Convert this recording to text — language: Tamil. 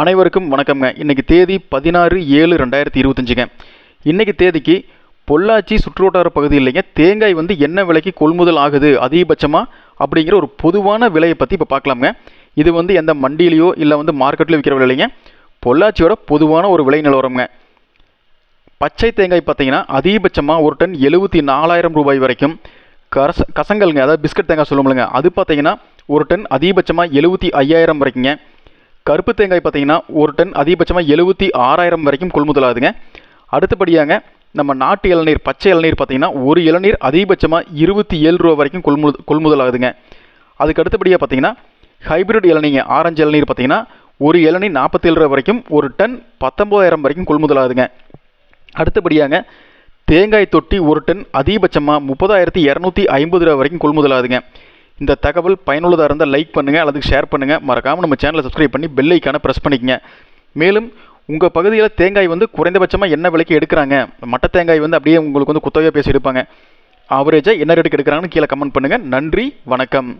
அனைவருக்கும் வணக்கம்ங்க. இன்றைக்கி தேதி பதினாறு ஏழு ரெண்டாயிரத்தி இருபத்தஞ்சுங்க. இன்றைக்கி தேதிக்கு பொள்ளாச்சி சுற்றுவட்டார பகுதி இல்லைங்க. தேங்காய் வந்து என்ன விலைக்கு கொள்முதல் ஆகுது அதிகபட்சமாக அப்படிங்கிற ஒரு பொதுவான விலையை பற்றி இப்போ பார்க்கலாம்ங்க. இது வந்து எந்த மண்டியிலையோ இல்லை வந்து மார்க்கெட்டில் விற்கிற விலை இல்லைங்க. பொள்ளாச்சியோட பொதுவான ஒரு விலை நிலவரம்ங்க. பச்சை தேங்காய் பார்த்தீங்கன்னா அதிகபட்சமாக ஒரு டன் எழுபத்தி நாலாயிரம் ரூபாய் வரைக்கும். கரச கசங்கல்ங்க அதாவது பிஸ்கட் தேங்காய் சொல்லுவோம்லங்க. அது பார்த்தீங்கன்னா ஒரு டன் அதிகபட்சமாக எழுபத்தி ஐயாயிரம் வரைக்குங்க. கருப்பு தேங்காய் பார்த்தீங்கன்னா ஒரு டன் அதிகபட்சமாக எழுபத்தி ஆறாயிரம் வரைக்கும் கொள்முதல் ஆகுதுங்க அடுத்தபடியாங்க நம்ம நாட்டு இளநீர் பச்சை இளநீர் பார்த்தீங்கன்னா ஒரு இளநீர் அதிகபட்சமாக இருபத்தி ஏழு ரூபா வரைக்கும் கொள்முதல் கொள்முதல் ஆகுதுங்க அதுக்கு அடுத்தபடியாக பார்த்தீங்கன்னா ஹைபிரிட் இளநீங்க ஆரஞ்சு இளநீர் பார்த்தீங்கன்னா ஒரு இளநீர் நாற்பத்தேழு ரூபா வரைக்கும் ஒரு டன் பத்தொம்போதாயிரம் வரைக்கும் கொள்முதல் ஆகுதுங்க அடுத்தபடியாங்க தேங்காய் தொட்டி ஒரு டன் அதிகபட்சமாக முப்பதாயிரத்தி இரநூத்தி ஐம்பது ரூபா வரைக்கும் கொள்முதல் ஆகுதுங்க இந்த தகவல் பயனுள்ளதாக இருந்தால் லைக் பண்ணுங்கள் அல்லது ஷேர் பண்ணுங்கள் மறக்காமல் நம்ம சேனலை சப்ஸ்கிரைப் பண்ணி பெல் ஐக்கானை ப்ரெஸ் பண்ணிக்கங்க. மேலும் உங்கள் பகுதியில் தேங்காய் வந்து குறைந்தபட்சமாக என்ன விலைக்கு எடுக்கிறாங்க? மட்ட தேங்காய் வந்து அப்படியே உங்களுக்கு வந்து குத்தகையாக பேசி எடுப்பாங்க. ஆவரேஜாக என்ன ரேட்டுக்கு எடுக்கிறாங்கன்னு கீழே கமெண்ட் பண்ணுங்கள் நன்றி வணக்கம்.